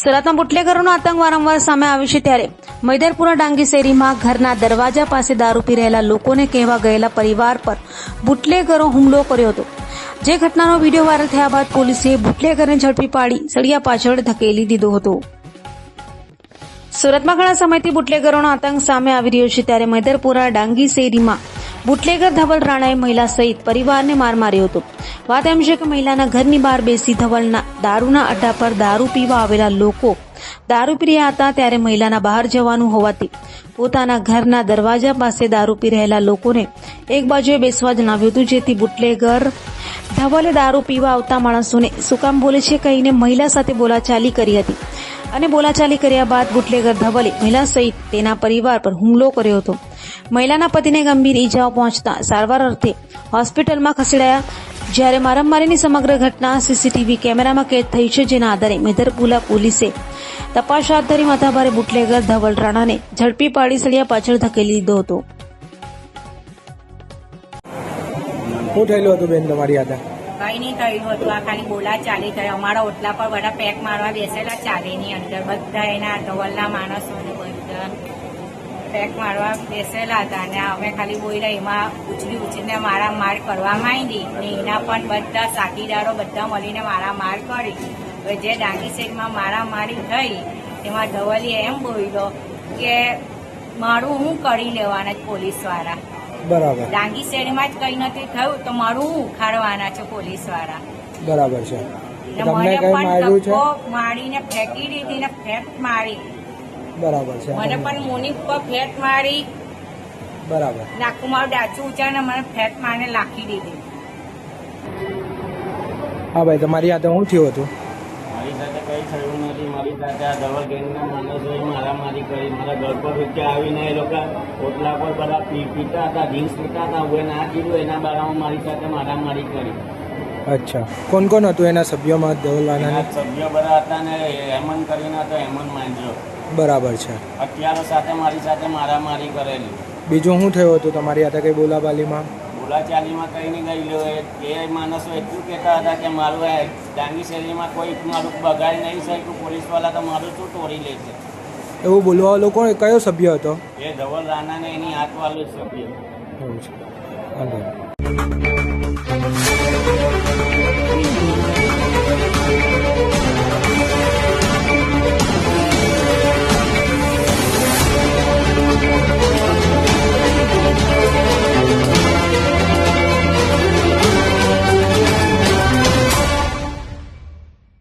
સુરતમાં બુટલેગરોનો આતંક વારંવાર સામે આવ્યો છે ત્યારે મૈદરપુરા ડાંગી શેરીમાં ઘરના દરવાજા પાસે દારૂ પી રહેલા લોકોને કહેવા ગયેલા પરિવાર પર બુટલેગરો હુમલો કર્યો હતો. જે ઘટનાનો વીડિયો વાયરલ થયા બાદ પોલીસે બુટલેગરને ઝડપી પાડી સળિયા પાછળ ધકેલી દીધો હતો. સુરતમાં ઘણા સમયથી બુટલેગરોનો આતંક સામે આવી રહ્યો છે ત્યારે મૈદરપુરા ડાંગી શેરીમાં બુટલેગર ધવલ રાણાએ મહિલા સહિત પરિવારને માર માર્યો હતો. વાત એમ છે કે મહિલાના ઘરની બહાર બેસી ધવલના દારૂના અડ્ડા પર દારૂ પીવા આવેલા લોકો દારૂ પી રહ્યા હતા ત્યારે મહિલાના બહાર જવાનું હોવાથી પોતાના ઘરના દરવાજા પાસે દારૂ પી રહેલા લોકોને એક બાજુએ બેસવા જણાવ્યું હતું, જેથી બુટલેગર ધવલે દારૂ પીવા આવતા માણસોને શું કામ બોલે છે કહીને મહિલા સાથે બોલાચાલી કરી હતી. અને બોલાચાલી કર્યા બાદ બુટલેગર ધવલે મહિલા સહિત તેના પરિવાર પર હુમલો કર્યો હતો. મહિલાના પતિને ગંભીર ઈજાઓ પહોંચતા સારવાર અર્થે હોસ્પિટલમાં ખસેડાયા. જ્યારે મારામારીની સમગ્ર ઘટના સીસીટીવી કેમેરામાં કેદ થઈ છે જેના આધારે મેધરપુલા પોલીસે તપાસ હાથ ધરી માથાભારે બુટલેગર ધવલ રાણાને ઝડપી પાડી સળિયા પાછળ ધકેલી દીધો હતો. શું થયેલું હતું બેન તમારી હાથે કઈ નહીં થયું હતું. આ ખાલી બોલા ચાલી થયા અમારા ઓટલા પર બધા પેક મારવા બેસેલા ચાલીની અંદર બધા એના ધવલના માણસો બધા પેક મારવા બેસેલા હતા અને અમે ખાલી બોલ્યા એમાં ઉછળી ઉછળીને મારા માર કરવા માંડી અને એના પણ બધા સાકીદારો બધા મળીને મારા માર કરી. હવે જે ડાંગી સાઈડમાં મારા મારી થઈ એમાં ધવલી એમ બોલ્યો કે મારું હું કરી લેવાના જ પોલીસવાળા બરાબર. ડાંગી શેરીમાં જ કઈ નથી થયું તો મારું હું ઉખાડવાના છે પોલીસવાળા બરાબર છે. મને પણ મારીને ફેંકી દીધી ને ફેંક મારી. બરાબર છે. મને પણ મોની પર ફેટ મારી. બરાબર. નાખું મારું ડાચું ઉચારીને મને ફેટ મારીને લાખી દીધી. હા ભાઈ તમારી સાથે શું થયું હતું? મારી સાથે કંઈ થયું નથી. મારી સાથે આ દવા ગેંગના માણસો મારામારી કરી. મારા ઘર પર વચ્ચે આવીને એ લોકો ઓટલા પર બધા પી પીતા હતા ડ્રિંક્સ પીતા હતા. હું ના કીધું એના બારામાં મારી સાથે મારામારી કરી. અચ્છા. કોણ કોણ હતું એના સભ્યોમાં ધવલવાના સભ્યો બધા હતા ને હેમંત કરીને હતો હેમંત માંજ્યો બરાબર છે. અત્યારે સાથે મારી સાથે મારામારી કરેલી. બીજું શું થયું હતું તમારી સાથે કઈ બોલાબાલીમાં? બોલાચાલીમાં કઈ નહીં ગયેલો એ માણસો એટલું કહેતા હતા કે મારું ડાંગી શેરીમાં કોઈ મારું બગાડી નહીં શક્યું. પોલીસવાળા તો મારું શું તોડી લે છે? એવું બોલવા લોકો કયો સભ્ય હતો? એ ધવલ રાણાને એની હાથવાળું સભ્ય. એવું છે.